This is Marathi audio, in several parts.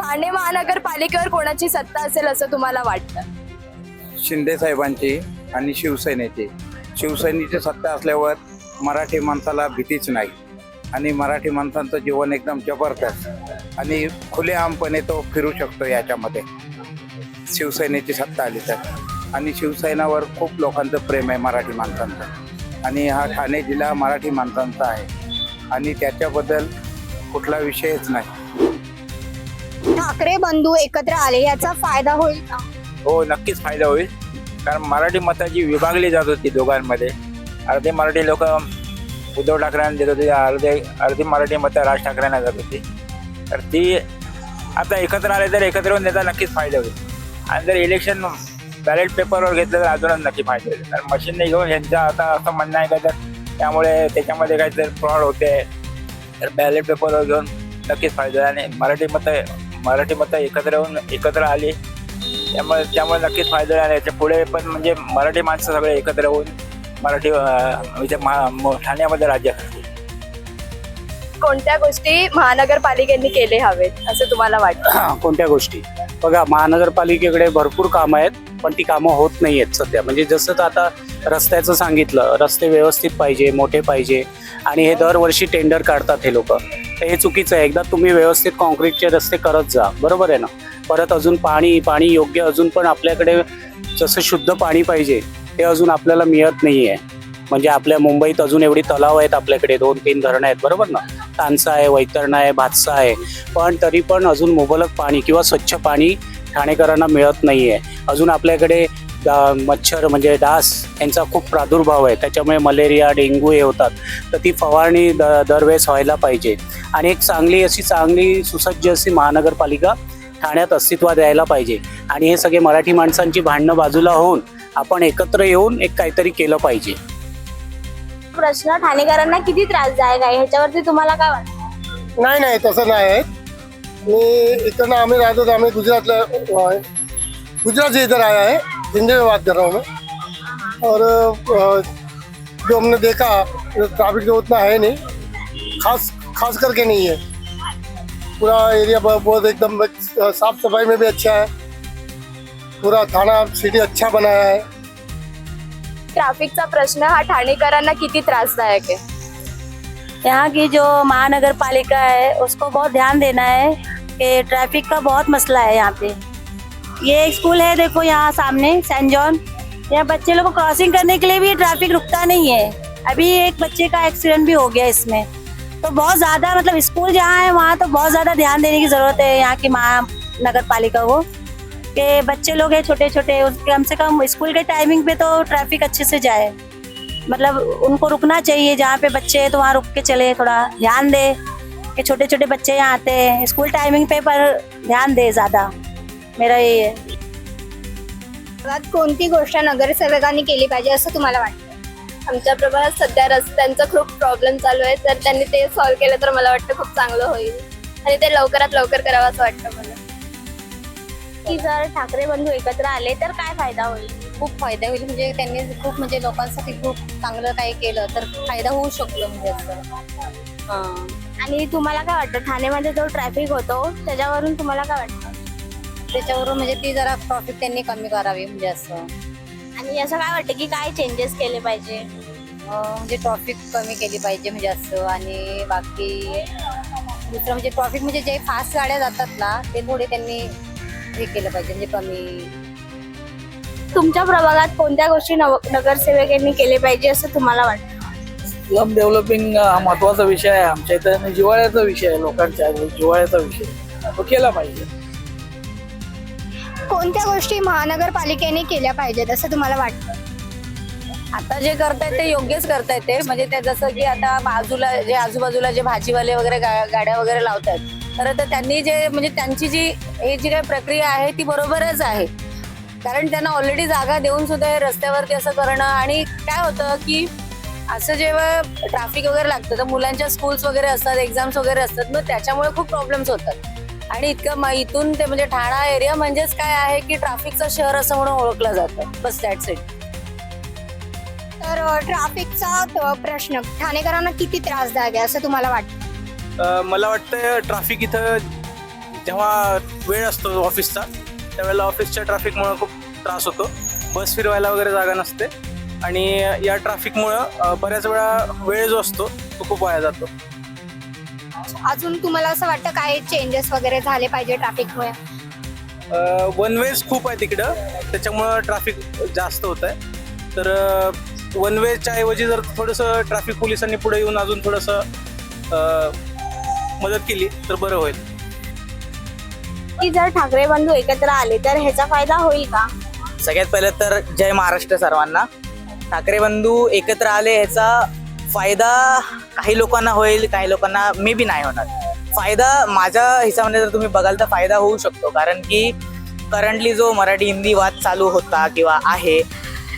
ठाणे महानगरपालिकेवर कोणाची सत्ता असेल असं तुम्हाला वाटतं? शिंदे साहेबांची आणि शिवसेनेची. शिवसेनेची सत्ता असल्यावर मराठी माणसाला भीतीच नाही. आणि मराठी माणसांचं जीवन एकदम जबरदस्त. आणि खुलेआमपणे तो फिरू शकतो याच्यामध्ये. शिवसेनेची सत्ता आली तर. आणि शिवसेनावर खूप लोकांचं प्रेम आहे मराठी माणसांचं. आणि हा ठाणे जिल्हा मराठी माणसांचा आहे. आणि त्याच्याबद्दल कुठला विषयच नाही. ठाकरे बंधू एकत्र आले याचा फायदा होईल का? हो नक्कीच फायदा होईल. कारण मराठी मताची विभागली जात होती दोघांमध्ये. अर्धे मराठी लोक उद्धव ठाकरेंना देत होते अर्धे अर्धी मराठी मतं राज ठाकरेंना जात होती. तर ती आता एकत्र आले तर एकत्र येऊन त्याचा नक्कीच फायदा होईल. आणि जर इलेक्शन बॅलेट पेपरवर घेतलं तर अजूनच नक्की फायदा होईल. कारण मशीनने घेऊन यांचं आता असं म्हणणं आहे का तर त्यामुळे त्याच्यामध्ये काहीतरी फ्रॉड होते. तर बॅलेट पेपरवर घेऊन नक्कीच फायदा आणि मराठी मतं मराठी मतं एकत्र येऊन एकत्र आली. त्यामुळे त्यामुळे नक्कीच फायदा आहे याच्यापुढे पण म्हणजे मराठी माणसं सगळे एकत्र होऊन मराठी म्हणजे ठाण्यामध्ये राज्य करतील. कोणत्या गोष्टी महानगरपालिकेने केले हवेत असं तुम्हाला वाटतं? कोणत्या गोष्टी? बघा महानगरपालिकेकडे भरपूर कामं आहेत पण ती कामं होत नाही आहेत सध्या. म्हणजे जसं तर आता रस्त्याचं सांगितलं रस्ते व्यवस्थित पाहिजे मोठे पाहिजे आणि हे दरवर्षी टेंडर काढतात हे लोक. तर हे चुकीचं आहे. एकदा तुम्ही व्यवस्थित कॉन्क्रीटचे रस्ते करत जा. बरोबर आहे ना? परत अजून पाणी पाणी योग्य अजून पण आपल्याकडे जसं शुद्ध पाणी पाहिजे ते अजून आपल्याला मिळत नाही आहे. म्हणजे आपल्या मुंबईत अजून एवढी तलाव आहेत आपल्याकडे दोन तीन धरणं आहेत. बरोबर ना? तानसा आहे वैतरणा आहे भातसा आहे. पण तरी पण अजून मुबलक पाणी किंवा स्वच्छ पाणी ठाणेकरांना मिळत नाही आहे. अजून आपल्याकडे डा- मच्छर म्हणजे डास यांचा खूप प्रादुर्भाव आहे. त्याच्यामुळे मलेरिया डेंग्यू हे होतात. तर ती फवारणी द दरवेळेस व्हायला पाहिजे. आणि एक चांगली अशी चांगली सुसज्ज अशी महानगरपालिका ठाण्यात अस्तित्वात यायला पाहिजे. आणि हे सगळे मराठी माणसांची भांडणं बाजूला होऊन आपण एकत्र येऊन एक काहीतरी केलं पाहिजे. प्रश्न ठाणेकरांना किती त्रासदायक आहे? ह्याच्यावरती तुम्हाला काय वाटतं? नाही नाही तसं नाही. आहे मी इकडनं आम्ही राहतो आम्ही गुजरातला गुजरात से इधर आया है हिंदी में बात कर रहा हूँ मैं। और जो हमने देखा ट्रैफ़िक तो उतना है नहीं खास खास करके नहीं है। पूरा एरिया बहुत बहुत एकदम साफ़ सफ़ाई में भी अच्छा है। पूरा थाना सिटी अच्छा बनाया है। ट्रॅफिकचा प्रश्न हा ठाणेकरांना किती त्रासदायक है यहाँ की जो महानगर पालिका है उसको बहुत ध्यान देना है कि ट्रैफ़िक का बहुत मसला है यहाँ पे। ये स्कूल है, देखो यहाँ सामने सेंट जॉन यहाँ बच्चे लोग को क्रॉसिंग करने के लिए भी ट्रैफ़िक रुकता नहीं है। अभी एक बच्चे का एक्सीडेंट भी हो गया इसमें। तो बहुत ज़्यादा मतलब स्कूल जहाँ है, वहाँ तो बहुत ज़्यादा ध्यान देने की ज़रूरत है यहाँ की महानगर पालिका को। के बच्चे लोग हैं छोटे छोटे कम से कम स्कूल के टाइमिंग पे तो ट्रैफ़िक अच्छे से जाए। मतलब उनको रुकना चाहिए, जहाँ पे बच्चे हैं तो वहाँ रुक के चले, थोड़ा ध्यान दे। कि छोटे छोटे बच्चे यहाँ आते हैं, स्कूल टाइमिंग पे पर ध्यान दे ज़्यादा। मेरा यही है। कोणती गोष्ट नगरसेवकांनी केली पाहिजे असं तुम्हाला वाटतं? आमच्या प्रभागात सध्या रस्त्यांचा खूप प्रॉब्लेम चालू आहे तर त्यांनी ते सॉल्व्ह केलं तर मला वाटतं खूप चांगलं होईल. आणि ते लवकरात लवकर करावं असं वाटतं मला. की जर ठाकरे बंधू एकत्र आले तर काय फायदा होईल? खूप फायदा होईल. म्हणजे त्यांनी खूप म्हणजे लोकांसाठी खूप चांगलं काही केलं तर फायदा होऊ शकतो म्हणजे असं. आणि तुम्हाला काय वाटतं? ठाण्यामध्ये जो ट्रॅफिक होतो त्याच्यावरून तुम्हाला काय वाटतं? त्याच्यावरून म्हणजे ती जरा प्रॉफिट त्यांनी कमी करावी म्हणजे असं. आणि असं काय वाटतं की काय चेंजेस केले पाहिजे? अं, म्हणजे ट्रॉफिक कमी केली पाहिजे म्हणजे असं आणि बाकी दुसरं म्हणजे ट्रॉफिक म्हणजे जे फास्ट गाड्या जातात ना ते थोडे त्यांनी हे केलं पाहिजे म्हणजे कमी. तुमच्या प्रभागात कोणत्या गोष्टी नव- नगरसेवकांनी केले पाहिजे असं तुम्हाला वाटतं? स्लम डेव्हलपिंग हा महत्त्वाचा विषय आहे. आमच्या इथं आणि जिव्हाळ्याचा विषय आहे लोकांच्या जिव्हाळ्याचा विषय तो केला पाहिजे. कोणत्या गोष्टी महानगरपालिकेने केल्या पाहिजेत असं तुम्हाला वाटतं? आता जे करतायत ते योग्यच करतायत ते. म्हणजे ते जसं की आता बाजूला जे आजूबाजूला जे भाजीवाले वगैरे गा- गाड्या वगैरे लावतात तर त्यांनी जे म्हणजे त्यांची जी हे जी काही प्रक्रिया आहे ती बरोबरच आहे. कारण त्यांना ऑलरेडी जागा देऊन सुद्धा हे रस्त्यावरती असं करणं आणि काय होतं की असं जेव्हा ट्रॅफिक वगैरे लागतं तर मुलांच्या स्कूल्स वगैरे असतात एक्झाम्स वगैरे असतात मग त्याच्यामुळे खूप प्रॉब्लेम्स होतात. आणि इतकं म- इथून ते म्हणजे ठाणा एरिया म्हणजेच काय आहे की ट्रॅफिकचं शहर असं म्हणून ओळखलं जातं. बस दॅट्स इट तर ट्रॅफिकचा त- प्रश्न ठाणेकरांना किती त्रासदायक आहे असं तुम्हाला वाटतं? अ, मला वाटतं ट्रॅफिक इथं जेव्हा वेळ असतो ऑफिसचा त्यावेळेला ऑफिसच्या ट्रॅफिकमुळं खूप त्रास होतो. बस फिरवायला वगैरे जागा नसते. आणि या ट्रॅफिकमुळं अ, बऱ्याच वेळा वेळ जो असतो तो खूप वाया जातो. अजून तुम्हाला असं वाटतं काय चेंजेस वगैरे झाले पाहिजे ट्रॅफिकमुळे वन वेज खूप आहे तिकडं. त्याच्यामुळं ट्रॅफिक जास्त होत आहे तर वन वेच्या ऐवजी जर थोडंसं ट्रॅफिक पोलिसांनी पुढे येऊन अजून थोडंसं मदत केली तर बरं होईल. की जर ठाकरे बंधू एकत्र आले तर ह्याचा फायदा होईल का? सगळ्यात पहिलं तर जय महाराष्ट्र सर्वांना. ठाकरे बंधू एकत्र आले ह्याचा फायदा काही लोकांना होईल काही लोकांना मे बी नाही होणार. फायदा माझ्या हिसाबाने जर तुम्ही बघाल तर फायदा होऊ शकतो. कारण की करंटली जो मराठी हिंदी वाद चालू होता किंवा आहे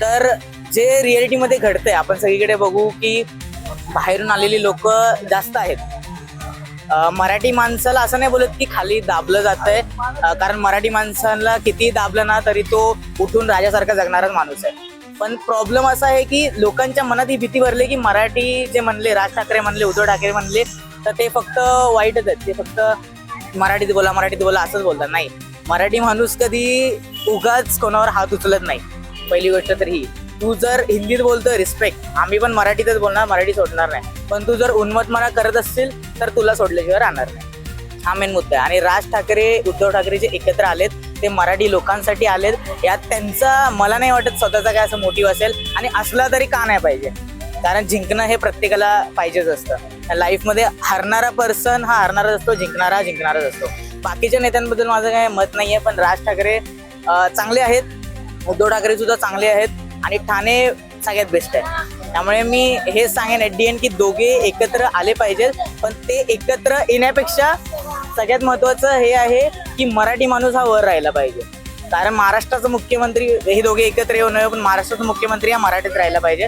तर जे रियालिटीमध्ये घडतंय आपण सगळीकडे बघू की बाहेरून आलेली लोक जास्त आहेत. मराठी माणसाला असं नाही बोलत की खाली दाबलं जात आहे कारण मराठी माणसाला किती दाबलं ना तरी तो उठून राजासारखा जगणाराच माणूस आहे. पण प्रॉब्लेम असा आहे की लोकांच्या मनात ही भीती भरली की मराठी जे म्हणले राज ठाकरे म्हणले उद्धव ठाकरे म्हणले तर ते फक्त वाईटच आहेत. ते फक्त मराठीत बोला मराठीत बोला असंच बोलतात. नाही. मराठी माणूस कधी उगाच कोणावर हात उचलत नाही. पहिली गोष्ट तर ही. तू जर हिंदीत बोलतोय रिस्पेक्ट आम्ही पण मराठीतच बोलणार मराठी सोडणार नाही. पण तू जर उन्मतमना करत असशील तर तुला सोडल्याशिवाय राहणार नाही. हा मेन मुद्दा आहे. आणि राज ठाकरे उद्धव ठाकरे जे एकत्र आलेत ते मराठी लोकांसाठी आलेत यात त्यांचा मला नाही वाटत स्वतःचा काय असं मोटिव्ह असेल. आणि असला तरी का नाही पाहिजे? कारण जिंकणं हे प्रत्येकाला पाहिजेच असतं. लाईफमध्ये हरणारा पर्सन हा हरणाराच असतो जिंकणारा जिंकणाराच असतो. बाकीच्या नेत्यांबद्दल माझं काय मत नाही आहे पण राज ठाकरे चांगले आहेत. उद्धव ठाकरे सुद्धा चांगले आहेत. आणि ठाणे सगळ्यात बेस्ट आहे. त्यामुळे मी हे सांगेन एड डी एन की दोघे एकत्र आले पाहिजेत. पण ते एकत्र येण्यापेक्षा सगळ्यात महत्वाचं हे आहे की मराठी माणूस हा वर राहिला पाहिजे. कारण महाराष्ट्राचा मुख्यमंत्री हे दोघे एकत्र येऊ नये पण महाराष्ट्राचा मुख्यमंत्री हा मराठीत राहिला पाहिजे.